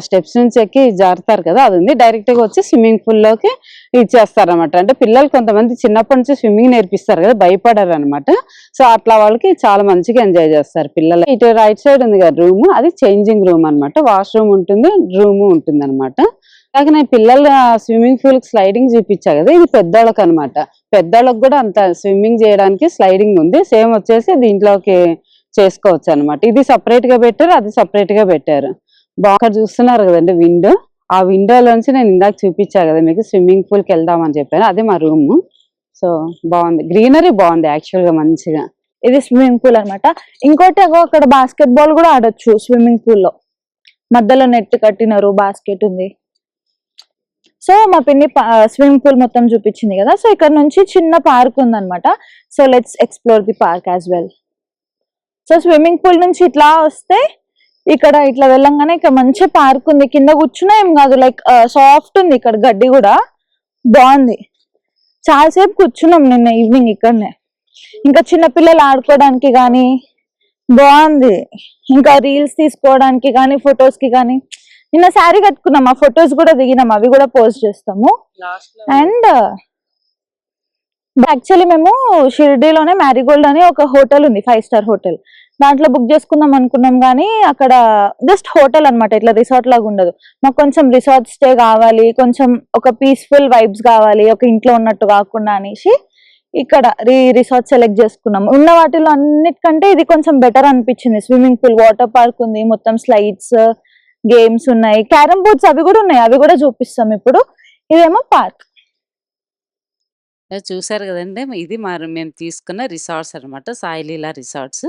స్టెప్స్ నుంచి ఎక్కి జారుతారు కదా అది ఉంది. డైరెక్ట్గా వచ్చి స్విమ్మింగ్ పూల్లోకి ఇచ్చేస్తారు అనమాట అంటే పిల్లలు కొంతమంది చిన్నప్పటి నుంచి స్విమ్మింగ్ నేర్పిస్తారు కదా భయపడరు అనమాట సో అట్లా వాళ్ళకి చాలా మంచిగా ఎంజాయ్ చేస్తారు పిల్లలు. ఇటు రైట్ సైడ్ ఉంది కదా రూమ్ అది చేంజింగ్ రూమ్ అన్నమాట. వాష్రూమ్ ఉంటుంది రూమ్ ఉంటుంది అనమాట అలాగే నేను పిల్లల స్విమ్మింగ్ పూల్ స్లైడింగ్ చూపించా కదా ఇది పెద్దోళ్ళకి అనమాట పెద్దోళ్ళకి కూడా అంత స్విమ్మింగ్ చేయడానికి స్లైడింగ్ ఉంది. సేమ్ వచ్చేసి దీంట్లోకి చేసుకోవచ్చు అన్నమాట ఇది సపరేట్గా పెట్టారు అది సపరేట్గా పెట్టారు. బాగా చూస్తున్నారు కదండి విండో ఆ విండోలోంచి నేను ఇందాక చూపించా కదా మీకు స్విమ్మింగ్ పూల్కి వెళ్దామని చెప్పాను. అదే మా రూమ్ సో బాగుంది. గ్రీనరీ బాగుంది యాక్చువల్గా మంచిగా. ఇది స్విమ్మింగ్ పూల్ అన్నమాట. ఇంకోటి అక్కడ బాస్కెట్ బాల్ కూడా ఆడొచ్చు స్విమ్మింగ్ పూల్లో. మధ్యలో నెట్ కట్టినారు బాస్కెట్ ఉంది. సో మా పిన్ని స్విమ్మింగ్ పూల్ మొత్తం చూపించింది కదా. సో ఇక్కడ నుంచి చిన్న పార్క్ ఉందన్నమాట. So let's explore the park as well so swimming pool నుంచి ఇట్లా వస్తే ఇక్కడ ఇట్లా వెళ్ళంగానే ఇక్కడ మంచి పార్క్ ఉంది. కింద కూర్చున్నా ఏం కాదు. లైక్ సాఫ్ట్ ఉంది ఇక్కడ గడ్డి కూడా. బాగుంది. చాలాసేపు కూర్చున్నాం నిన్న ఈవినింగ్ ఇక్కడనే. ఇంకా చిన్న పిల్లలు ఆడుకోవడానికి కానీ బాగుంది. ఇంకా రీల్స్ తీసుకోవడానికి కానీ ఫొటోస్కి కానీ. నిన్న శారీ కట్టుకున్నాం. ఆ ఫొటోస్ కూడా దిగినాం. అవి కూడా పోస్ట్ చేస్తాము. అండ్ యాక్చువల్లీ మేము షిర్డీలోనే మ్యారీగోల్డ్ అని ఒక హోటల్ ఉంది ఫైవ్ స్టార్ హోటల్. దాంట్లో బుక్ చేసుకుందాం అనుకున్నాం కానీ అక్కడ జస్ట్ హోటల్ అన్నమాట ఇట్లా రిసార్ట్ లాగా ఉండదు. మాకు కొంచెం రిసార్ట్ స్టే కావాలి కొంచెం ఒక పీస్ఫుల్ వైబ్స్ కావాలి ఒక ఇంట్లో ఉన్నట్టు కాకుండా అనేసి ఇక్కడ రీ రిసార్ట్ సెలెక్ట్ చేసుకున్నాం ఉన్న వాటిలో అన్నిటికంటే ఇది కొంచెం బెటర్ అనిపించింది. స్విమ్మింగ్ పూల్ వాటర్ పార్క్ ఉంది మొత్తం స్లైడ్స్ గేమ్స్ ఉన్నాయి క్యారమ్ బోర్డ్స్ అవి కూడా ఉన్నాయి అవి కూడా చూపిస్తాం ఇప్పుడు. ఇదేమో పార్క్ చూసారు కదండి. ఇది మరి మేము తీసుకున్న రిసార్ట్స్ అనమాట సాయిలీలా రిసార్ట్స్.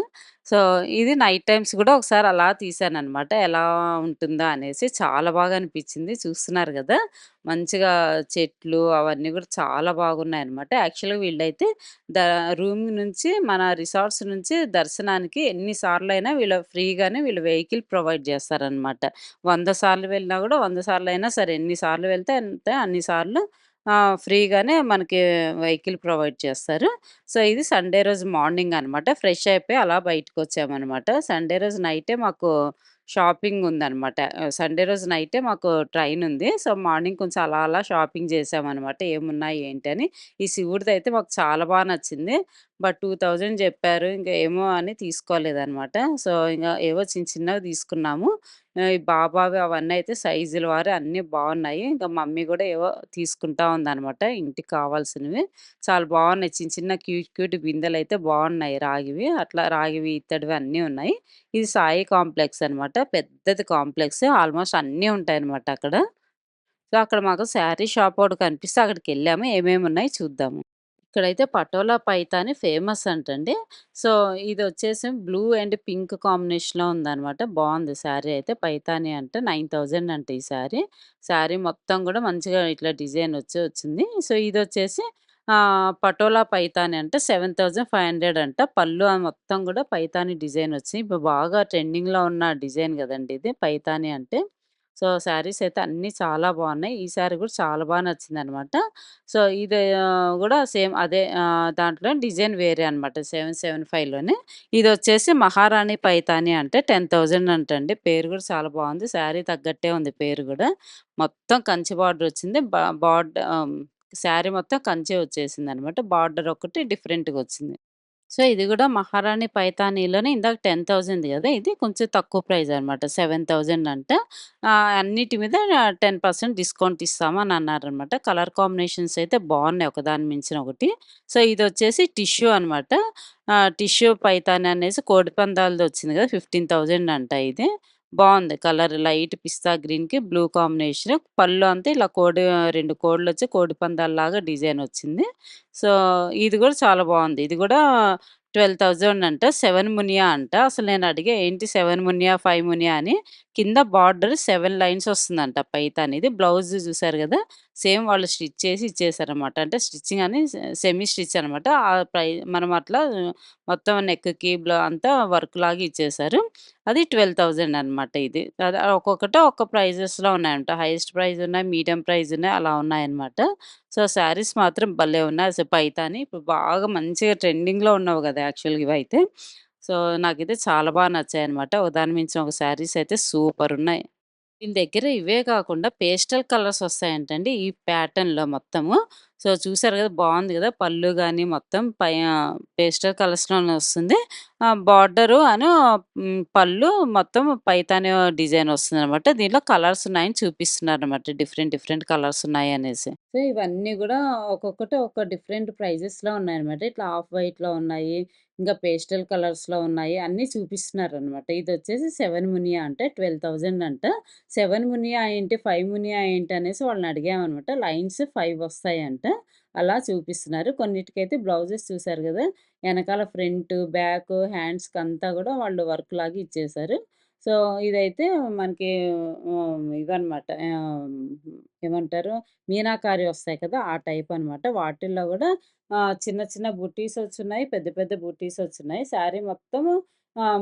సో ఇది నైట్ టైమ్స్ కూడా ఒకసారి అలా తీసాను అనమాట ఎలా ఉంటుందా అనేసి చాలా బాగా అనిపించింది. చూస్తున్నారు కదా. మంచిగా చెట్లు అవన్నీ కూడా చాలా బాగున్నాయి అనమాట యాక్చువల్గా వీళ్ళైతే ద రూమ్ నుంచి మన రిసార్ట్స్ నుంచి దర్శనానికి ఎన్నిసార్లు అయినా వీళ్ళు ఫ్రీగానే వీళ్ళు వెహికల్ ప్రొవైడ్ చేస్తారనమాట వంద సార్లు వెళ్ళినా కూడా వంద సార్లు అయినా సరే ఎన్నిసార్లు వెళ్తే అంతే అన్నిసార్లు ఫ్రీగానే మనకి వెహికల్ ప్రొవైడ్ చేస్తారు. సో ఇది సండే రోజు మార్నింగ్ అనమాట ఫ్రెష్ అయిపోయి అలా బయటకు వచ్చామన్నమాట సండే రోజు నైటే మాకు షాపింగ్ ఉందన్నమాట. సండే రోజు నైటే మాకు ట్రైన్ ఉంది. సో మార్నింగ్ కొంచెం అలా అలా షాపింగ్ చేసామన్నమాట. ఏమున్నాయి ఏంటి అని. ఈ శివుడిది అయితే మాకు చాలా బాగా నచ్చింది. బట్ 2000 చెప్పారు. ఇంకా ఏమో అని తీసుకోలేదనమాట. సో, ఇంకా ఏవో చిన్న చిన్నవి తీసుకున్నాము. ఈ బాబావి అవన్నీ అయితే సైజుల వారు అన్నీ బాగున్నాయి ఇంకా మమ్మీ కూడా ఏవో తీసుకుంటా ఉందనమాట. ఇంటికి కావాల్సినవి. చాలా బాగున్నాయి చిన్న చిన్న క్యూట్ క్యూట్ బిందెలు అయితే బాగున్నాయి రాగివి. అట్లా రాగివి, ఇత్తడివి అన్నీ ఉన్నాయి. ఇది సాయి కాంప్లెక్స్ అనమాట. పెద్దది కాంప్లెక్స్. ఆల్మోస్ట్ అన్నీ ఉంటాయి అనమాట అక్కడ. సో, అక్కడ మాకు శారీ షాప్ ఒకటి కనిపిస్తే అక్కడికి వెళ్ళాము ఏమేమి ఉన్నాయి చూద్దాము. ఇక్కడైతే పటోలా పైతాని ఫేమస్ అంటండి. సో, ఇది వచ్చేసి బ్లూ అండ్ పింక్ కాంబినేషన్‌లో ఉందనమాట. బాగుంది శారీ అయితే. పైతాని అంట 9000 అంట ఈ శారీ. శారీ మొత్తం కూడా మంచిగా ఇట్లా డిజైన్ వచ్చి వచ్చింది. సో, ఇది వచ్చేసి పటోలా పైతాని అంట 7500 అంట. పళ్ళు మొత్తం కూడా పైతాని డిజైన్ వచ్చింది ఇప్పుడు బాగా ట్రెండింగ్‌లో ఉన్న డిజైన్ కదండి ఇది పైతాని అంటే. సో, శారీస్ అయితే అన్నీ చాలా బాగున్నాయి ఈ శారీ కూడా చాలా బా నచ్చిందనమాట. సో, ఇది కూడా సేమ్ అదే దాంట్లో డిజైన్ వేరే అనమాట. 775లోనే. ఇదొచ్చేసి మహారాణి పైతాని అంటే 10000 అంటండి. పేరు కూడా చాలా బాగుంది శారీ తగ్గట్టే ఉంది పేరు కూడా మొత్తం కంచి బార్డర్ వచ్చింది. బా బార్డర్ శారీ మొత్తం కంచే వచ్చేసింది అనమాట బార్డర్ ఒకటి డిఫరెంట్‌గా వచ్చింది. సో, ఇది కూడా మహారాణి పైతానీలోనే ఇందాక టెన్ థౌజండ్ కదా ఇది కొంచెం తక్కువ ప్రైస్ అనమాట. సెవెన్ థౌజండ్ అంటే అన్నిటి మీద 10% డిస్కౌంట్ ఇస్తామని అన్నారనమాట. కలర్ కాంబినేషన్స్ అయితే బాగున్నాయి ఒకదాని మించిన ఒకటి. సో, ఇది వచ్చేసి టిష్యూ అనమాట. టిష్యూ పైతాని అనేసి కోడిపందాలది వచ్చింది కదా ఫిఫ్టీన్ థౌజండ్ అంట ఇది. బాగుంది కలర్ లైట్ పిస్తా గ్రీన్‌కి బ్లూ కాంబినేషన్. పళ్ళు అంతా ఇలా కోడి రెండు కోడిలు వచ్చి కోడి పందాల్లాగా డిజైన్ వచ్చింది. సో, ఇది కూడా చాలా బాగుంది ఇది కూడా ట్వెల్వ్ థౌజండ్ అంట. సెవెన్ మునియా అంట. అసలు నేను అడిగా ఏంటి సెవెన్ మునియా, ఫైవ్ మునియా అని. కింద బార్డర్ సెవెన్ లైన్స్ వస్తుందంట పైతానిది. బ్లౌజ్ చూసారు కదా సేమ్ వాళ్ళు స్టిచ్ చేసి ఇచ్చేసారనమాట. అంటే స్టిచ్చింగ్ అని సెమీ స్టిచ్ అనమాట. ఆ మనం అట్లా మొత్తం నెక్‌కి బ్ల అంతా వర్క్ లాగా ఇచ్చేసారు. అది 12000 అనమాట ఇది. ఒక్కొక్కటి ఒక్క ప్రైజెస్‌లో ఉన్నాయంట. హైయెస్ట్ ప్రైజ్ ఉన్నాయి, మీడియం ప్రైజ్ ఉన్నాయి అలా ఉన్నాయన్నమాట. సో, శారీస్ మాత్రం భలే ఉన్నాయి. అసలు పైతాని ఇప్పుడు బాగా మంచిగా ట్రెండింగ్‌లో ఉన్నావు కదా యాక్చువల్‌గా ఇవైతే. సో, నాకైతే చాలా బాగా నచ్చాయి అనమాట దాని మించి ఒక శారీస్ అయితే సూపర్ ఉన్నాయి వీళ్ళ దగ్గర ఇవే కాకుండా పేస్టల్ కలర్స్ వస్తాయంటండి. ఈ ప్యాటర్న్‌లో మొత్తము. సో, చూసారు కదా బాగుంది కదా పళ్ళు కానీ మొత్తం పై పేస్టర్ కలర్స్‌లోనే వస్తుంది. బార్డరు అను పళ్ళు మొత్తం పైతానే డిజైన్ వస్తుందనమాట. దీంట్లో కలర్స్ ఉన్నాయని చూపిస్తున్నారనమాట. డిఫరెంట్ డిఫరెంట్ కలర్స్ ఉన్నాయి అనేసి సో, ఇవన్నీ కూడా ఒక్కొక్కటి ఒక డిఫరెంట్ ప్రైజెస్‌లో ఉన్నాయన్నమాట. ఇట్లా ఆఫ్ వైట్‌లో ఉన్నాయి. ఇంకా పేస్టల్ కలర్స్‌లో ఉన్నాయి. అన్నీ చూపిస్తున్నారనమాట. ఇదొచ్చేసి 7 మునియా అంటే 12000 అంట. సెవెన్ మునియా ఏంటి? ఫైవ్ మునియా ఏంటి? అనేసి వాళ్ళని అడిగామనమాట. లైన్స్ ఫైవ్ వస్తాయంట. అలా చూపిస్తున్నారు. కొన్నిటికైతే బ్లౌజెస్ చూసారు కదా వెనకాల ఫ్రంట్, బ్యాక్, హ్యాండ్స్‌కంతా కూడా వాళ్ళు వర్క్ లాగా ఇచ్చేశారు సో, ఇదైతే మనకి ఇవన్నమాట. ఏమంటారు? మీనాకారి వస్తాయి కదా! ఆ టైప్ అనమాట. వాటిల్లో కూడా చిన్న చిన్న బుట్టీస్ వచ్చున్నాయి. పెద్ద పెద్ద బుట్టీస్ వచ్చున్నాయి. శారీ మొత్తము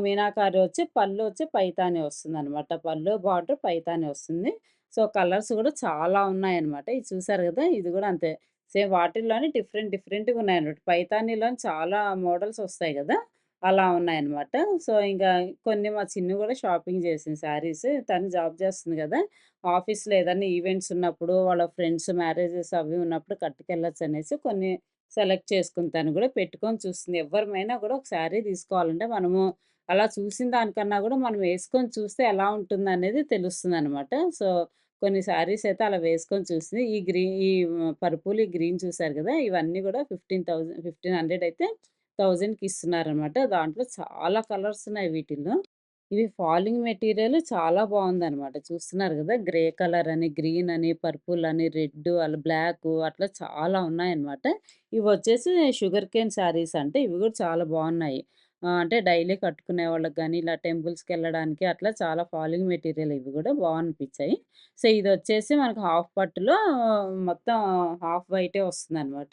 మీనాకారి వచ్చి పళ్ళు వచ్చి పైతాని వస్తుందనమాట. పళ్ళు బార్డర్ పైతాని వస్తుంది. సో, కలర్స్ కూడా చాలా ఉన్నాయన్నమాట. ఇది చూసారు కదా ఇది కూడా అంతే. సేమ్ వాటిల్లోనే డిఫరెంట్ డిఫరెంట్‌గా ఉన్నాయన్నమాట. పైతానీలోని చాలా మోడల్స్ వస్తాయి కదా అలా ఉన్నాయన్నమాట. సో, ఇంకా కొన్ని మా చిన్ని కూడా షాపింగ్ చేసింది శారీస్. తను జాబ్ చేస్తుంది కదా ఆఫీస్‌లో ఏదైనా ఈవెంట్స్ ఉన్నప్పుడు, వాళ్ళ ఫ్రెండ్స్ మ్యారేజెస్ అవి ఉన్నప్పుడు కట్టుకెళ్ళొచ్చనేసి కొన్ని సెలెక్ట్ చేసుకుని తను కూడా పెట్టుకొని చూస్తుంది. ఎవరిమైనా కూడా ఒక శారీ తీసుకోవాలంటే మనము అలా చూసిన దానికన్నా కూడా మనం వేసుకొని చూస్తే ఎలా ఉంటుందనేది తెలుస్తుందనమాట. సో, కొన్ని శారీస్ అయితే అలా వేసుకొని చూసింది. ఈ గ్రీన్ ఈ పర్పుల్, ఈ గ్రీన్ చూసారు కదా ఇవన్నీ కూడా ఫిఫ్టీన్ థౌజండ్ ఫిఫ్టీన్ హండ్రెడ్ అయితే 1000కి ఇస్తున్నారనమాట. దాంట్లో చాలా కలర్స్ ఉన్నాయి వీటిల్లో. ఇవి ఫాలింగ్ మెటీరియల్ చాలా బాగుందనమాట చూస్తున్నారు కదా గ్రే కలర్ అని, గ్రీన్ అని, పర్పుల్ అని, రెడ్ అలా బ్లాక్ అట్లా చాలా ఉన్నాయన్నమాట. వచ్చేసి షుగర్ కేన్ శారీస్ అంటే ఇవి కూడా చాలా బాగున్నాయి అంటే డైలీ కట్టుకునే వాళ్ళకి కానీ ఇలా టెంపుల్స్కి వెళ్ళడానికి అట్లా చాలా ఫాలింగ్ మెటీరియల్ ఇవి కూడా బాగనిపించాయి సో సో, ఇదొచ్చేసి మనకు హాఫ్ పట్టులో మొత్తం హాఫ్ వైటే వస్తుందనమాట.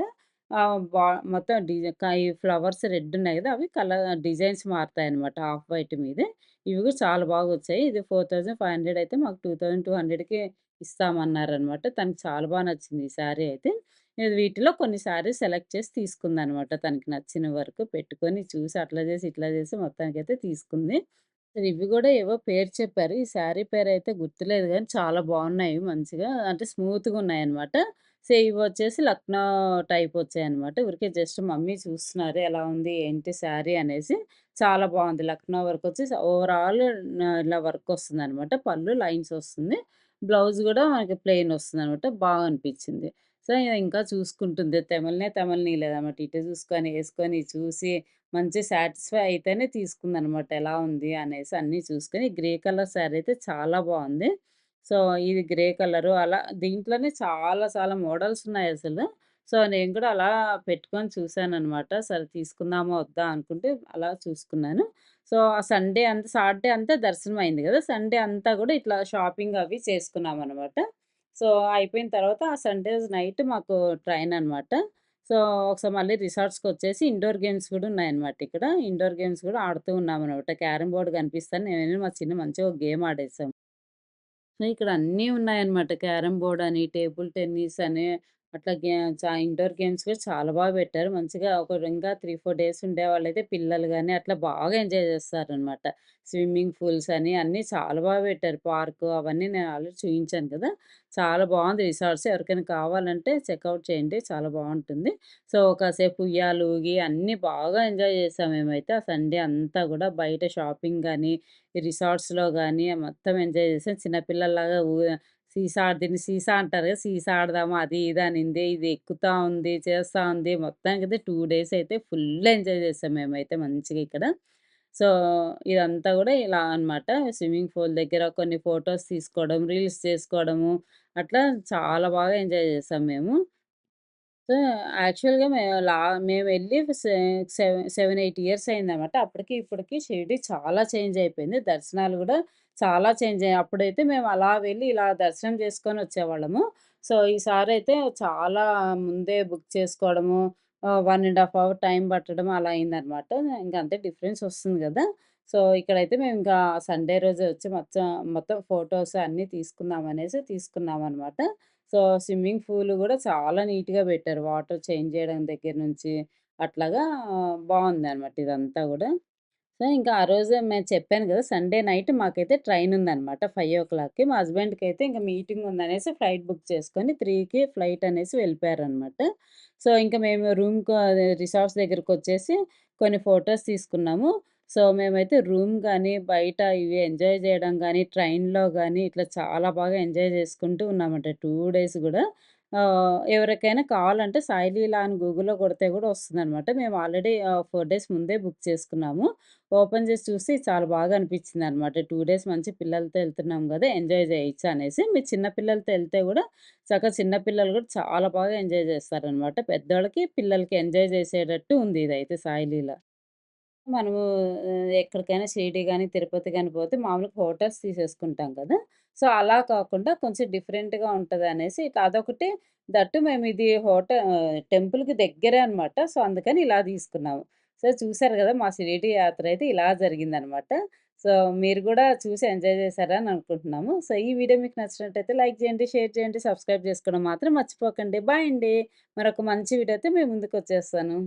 అనమాట బా మొత్తం డిజైన్ ఈ ఫ్లవర్స్ రెడ్ ఉన్నాయి కదా అవి కలర్ డిజైన్స్ మారుతాయి అనమాట హాఫ్ వైట్ మీదే. ఇవి కూడా చాలా బాగా వచ్చాయి ఇది 4500 అయితే మాకు 2200కి ఇస్తామన్నారనమాట. తనకి చాలా బాగా నచ్చింది ఈ శారీ అయితే. ఇది వీటిలో కొన్ని సెలెక్ట్ చేసి తీసుకుందనమాట. తనకి నచ్చిన వరకు పెట్టుకొని చూసి అట్లా చేసి, ఇట్లా చేసి మొత్తానికైతే తీసుకుంది. ఇవి కూడా ఏవో పేరు చెప్పారు. ఈ శారీ అయితే గుర్తులేదు కానీ చాలా బాగున్నాయి మంచిగా. అంటే స్మూత్‌గా ఉన్నాయన్నమాట. సో, వచ్చేసి లక్నో టైప్ వచ్చాయన్నమాట. ఊరికే జస్ట్ మమ్మీ చూస్తున్నారు ఎలా ఉంది ఏంటి శారీ అనేసి. చాలా బాగుంది లక్నో వర్క్ వచ్చి ఓవరాల్ ఇలా వర్క్ వస్తుందన్నమాట. పళ్ళు లైన్స్ వస్తుంది. బ్లౌజ్ కూడా మనకి ప్లెయిన్ వస్తుంది అనమాట బాగా అనిపించింది. సో, ఇంకా చూసుకుంటుంది. తెమలనే తెమలనీయలేదన్నమాట. ఇటు చూసుకొని, వేసుకొని చూసి మంచి సాటిస్ఫై అయితేనే తీసుకుందనమాట. ఎలా ఉంది అనేసి అన్నీ చూసుకొని గ్రే కలర్ శారీ అయితే చాలా బాగుంది సో, ఇది గ్రే కలరు అలా దీంట్లోనే చాలా చాలా మోడల్స్ ఉన్నాయి అసలు సో, నేను కూడా అలా పెట్టుకొని చూసాననమాట. సరే తీసుకుందామా వద్దా అనుకుంటే అలా చూసుకున్నాను. సో, ఆ సండే అంతా సాటర్డే అంతా దర్శనం అయింది కదా సండే అంతా కూడా ఇట్లా షాపింగ్ అవి చేసుకున్నాం అనమాట సో, అయిపోయిన తర్వాత ఆ సండే నైట్ మాకు ట్రైన్ అనమాట. సో, ఒకసారి మళ్ళీ రిసార్ట్స్‌కొచ్చేసి ఇండోర్ గేమ్స్ కూడా ఉన్నాయన్నమాట ఇక్కడ. ఇండోర్ గేమ్స్ కూడా ఆడుతూ ఉన్నామనమాట. క్యారమ్ బోర్డు కనిపిస్తాను నేను మా చిన్న మంచిగా ఒక గేమ్ ఆడేసాం. సో, ఇక్కడ అన్నీ ఉన్నాయన్నమాట. క్యారమ్ బోర్డ్ అని, టేబుల్ టెన్నిస్ అని అట్లా గే చా ఇండోర్ గేమ్స్ కూడా చాలా బాగా పెట్టారు. మంచిగా ఒక ఇంకా 3, 4 డేస్ ఉండేవాళ్ళైతే పిల్లలు కానీ అట్లా బాగా ఎంజాయ్ చేస్తారు అనమాట స్విమ్మింగ్ పూల్స్ అని అన్నీ చాలా బాగా పెట్టారు. పార్కు అవన్నీ నేను ఆల్రెడీ చూపించాను కదా! చాలా బాగుంది రిసార్ట్స్. ఎవరికైనా కావాలంటే చెక్అవుట్ చేయండి. చాలా బాగుంటుంది సో, కాసేపు ఉయ్యాల ఊగి అన్నీ బాగా ఎంజాయ్ చేసాం మేమైతే. ఆ సండే అంతా కూడా బయట షాపింగ్ కానీ రిసార్ట్స్‌లో కానీ మొత్తం ఎంజాయ్ చేసాం. చిన్నపిల్లల్లాగా ఊ సీసా దీన్ని సీసా అంటారు కదా! సీసా ఆడదాము అది ఇది అనింది. ఇది ఎక్కుతా ఉంది, చేస్తూ ఉంది. మొత్తానికి అయితే టూ డేస్ అయితే ఫుల్ ఎంజాయ్ చేసాం మేమైతే మంచిగా ఇక్కడ. సో, ఇదంతా కూడా ఇలా అనమాట. స్విమ్మింగ్ పూల్ దగ్గర కొన్ని ఫొటోస్ తీసుకోవడం, రీల్స్ చేసుకోవడము అట్లా చాలా బాగా ఎంజాయ్ చేసాం మేము. సో, యాక్చువల్‌గా మేము లా మేమెళ్ళి సె సెవెన్ సెవెన్ ఎయిట్ ఇయర్స్ అయిందన్నమాట అప్పటికి ఇప్పటికి షిరిడి చాలా చేంజ్ అయిపోయింది. దర్శనాలు కూడా చాలా చేంజ్ అయ్యాయి. అప్పుడైతే మేము అలా వెళ్ళి ఇలా దర్శనం చేసుకొని వచ్చేవాళ్ళము. సో, ఈసారైతే చాలా ముందే బుక్ చేసుకోవడము, one and half hour time పట్టడం అలా అయిందనమాట. ఇంకా అంతే డిఫరెన్స్ వస్తుంది కదా సో, ఇక్కడైతే మేము ఇంకా సండే రోజే వచ్చి మొత్తం మొత్తం ఫోటోస్ అన్నీ తీసుకున్నామనేసి తీసుకున్నాం అనమాట సో, స్విమ్మింగ్ పూల్ కూడా చాలా నీట్‌గా పెట్టారు. వాటర్ చేంజ్ చేయడం దగ్గర నుంచి అట్లాగా బాగుంది అనమాట ఇదంతా కూడా సో, ఇంకా ఆ రోజే మేము చెప్పాను కదా సండే నైట్ మాకైతే ట్రైన్ ఉందనమాట 5:00కి. మా హస్బెండ్కి అయితే ఇంకా మీటింగ్ ఉందనేసి ఫ్లైట్ బుక్ చేసుకొని త్రీకి ఫ్లైట్ అనేసి వెళ్ళిపోయారనమాట. సో, ఇంకా మేము రూమ్‌కు రిసార్ట్స్ దగ్గరకు వచ్చేసి కొన్ని ఫొటోస్ తీసుకున్నాము. సో, మేమైతే రూమ్ కానీ బయట ఇవి ఎంజాయ్ చేయడం కానీ ట్రైన్‌లో కానీ ఇట్లా చాలా బాగా ఎంజాయ్ చేసుకుంటూ ఉన్నామంట టూ డేస్ కూడా ఎవరికైనా కావాలంటే సాయి లీలా అని గూగుల్‌లో కొడితే కూడా వస్తుందనమాట. మేము ఆల్రెడీ ఫోర్ డేస్ ముందే బుక్ చేసుకున్నాము. ఓపెన్ చేసి చూసి చాలా బాగా అనిపించింది అనమాట టూ డేస్ మంచి పిల్లలతో వెళ్తున్నాం కదా ఎంజాయ్ చేయొచ్చు అనేసి. మీరు చిన్నపిల్లలతో వెళ్తే కూడా చక్కగా చిన్నపిల్లలు కూడా చాలా బాగా ఎంజాయ్ చేస్తారనమాట. పెద్దోళ్ళకి, పిల్లలకి ఎంజాయ్ చేసేటట్టు ఉంది ఇదైతే సాయిలీల మనము ఎక్కడికైనా షిరిడీ కానీ తిరుపతి కానీ పోతే మామూలుగా హోటల్స్ తీసేసుకుంటాం కదా! సో, అలా కాకుండా కొంచెం డిఫరెంట్‌గా ఉంటుంది ఇట్లా అదొకటి దట్టు మేము ఇది హోటల్ టెంపుల్‌కి దగ్గరే అనమాట. సో, అందుకని ఇలా తీసుకున్నాము. సో, చూసారు కదా మా షిరిడీ యాత్ర అయితే ఇలా జరిగిందనమాట. సో, మీరు కూడా చూసి ఎంజాయ్ చేశారని అనుకుంటున్నాము. సో, ఈ వీడియో మీకు నచ్చినట్టయితే లైక్ చేయండి, షేర్ చేయండి, సబ్స్క్రైబ్ చేసుకోవడం మాత్రం మర్చిపోకండి. బాయ్ అండి. మరొక మంచి వీడియోతో మీ ముందుకొచ్చేస్తాను.